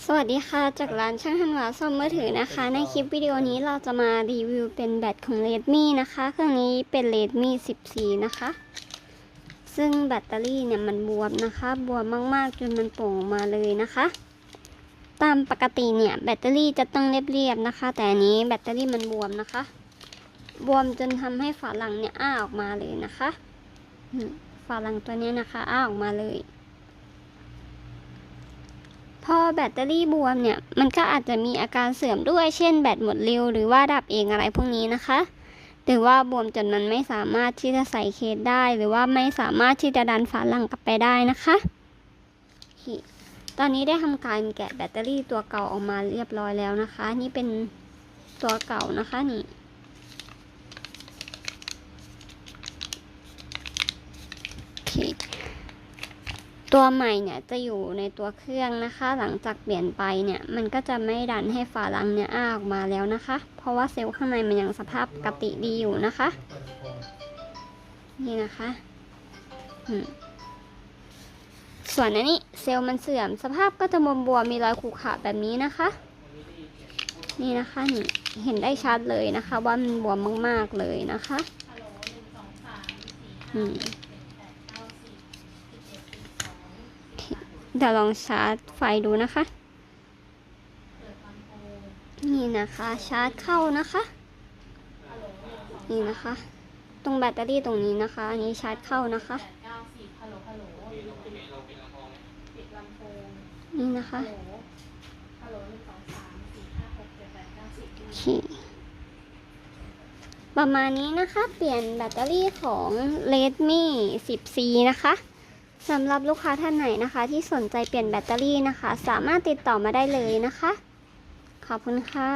สวัสดีค่ะ จากร้านช่างฮันวาซ่อมมือถือนะคะ ในคลิปวิดีโอนี้เราจะมารีวิวเป็นแบตของ Redmi นะคะ เครื่องนี้เป็น Redmi 14 นะคะ ซึ่งแบตเตอรี่เนี่ยมันบวมนะคะ บวมมากๆ จนมันโป่งออกมาเลยนะคะ ตามปกติเนี่ยแบตเตอรี่จะต้องเรียบๆนะคะ แต่อันนี้แบตเตอรี่มันบวมนะคะ บวมจนทำให้ฝาหลังเนี่ยอ้าออกมาเลยนะคะอืมฝาหลังตัวเนี้ยนะคะ อ้าออกมาเลย พอแบตเตอรี่บวมเนี่ย มันก็อาจจะมีอาการเสื่อมด้วย เช่นแบตหมดเร็วหรือว่าดับเองอะไรพวกนี้นะคะ หรือว่าบวมจนมันไม่สามารถที่จะใส่เคสได้ หรือว่าไม่สามารถที่จะดันฝาหลังกลับไปได้นะคะ ตอนนี้ได้ทำการแกะแบตเตอรี่ตัวเก่าออกมาเรียบร้อยแล้วนะคะ นี่เป็นตัวเก่านะคะนี่โอเค ตัวใหม่เนี่ยจะอยู่ในตัวเครื่องนะคะ หลังจากเปลี่ยนไปเนี่ยมันก็จะไม่ดันให้ฝาลังเนี่ยอ้าออกมาแล้วนะคะ เพราะว่าเซลล์ข้างในมันยังสภาพปกติดีอยู่นะคะ นี่นะคะส่วนอันนี้เซลล์มันเสื่อมสภาพก็จะบวมบวมมีรอยขรุขระแบบนี้นะคะ นี่นะคะนี่เห็นได้ชัดเลยนะคะ ว่ามันบวมมากๆเลยนะคะอืม เดี๋ยวลองชาร์จไฟดูนะคะ นี่นะคะ ชาร์จเข้านะคะ นี่นะคะ ตรงแบตเตอรี่ตรงนี้นะคะ อันนี้ชาร์จเข้านะคะ นี่นะคะปดเก้าสิบโอเคประมาณนี้นะคะ เปลี่ยนแบตเตอรี่ของ Redmi 10C นะคะ สำหรับลูกค้าท่านไหนนะคะ ที่สนใจเปลี่ยนแบตเตอรี่นะคะ สามารถติดต่อมาได้เลยนะคะ ขอบคุณค่ะ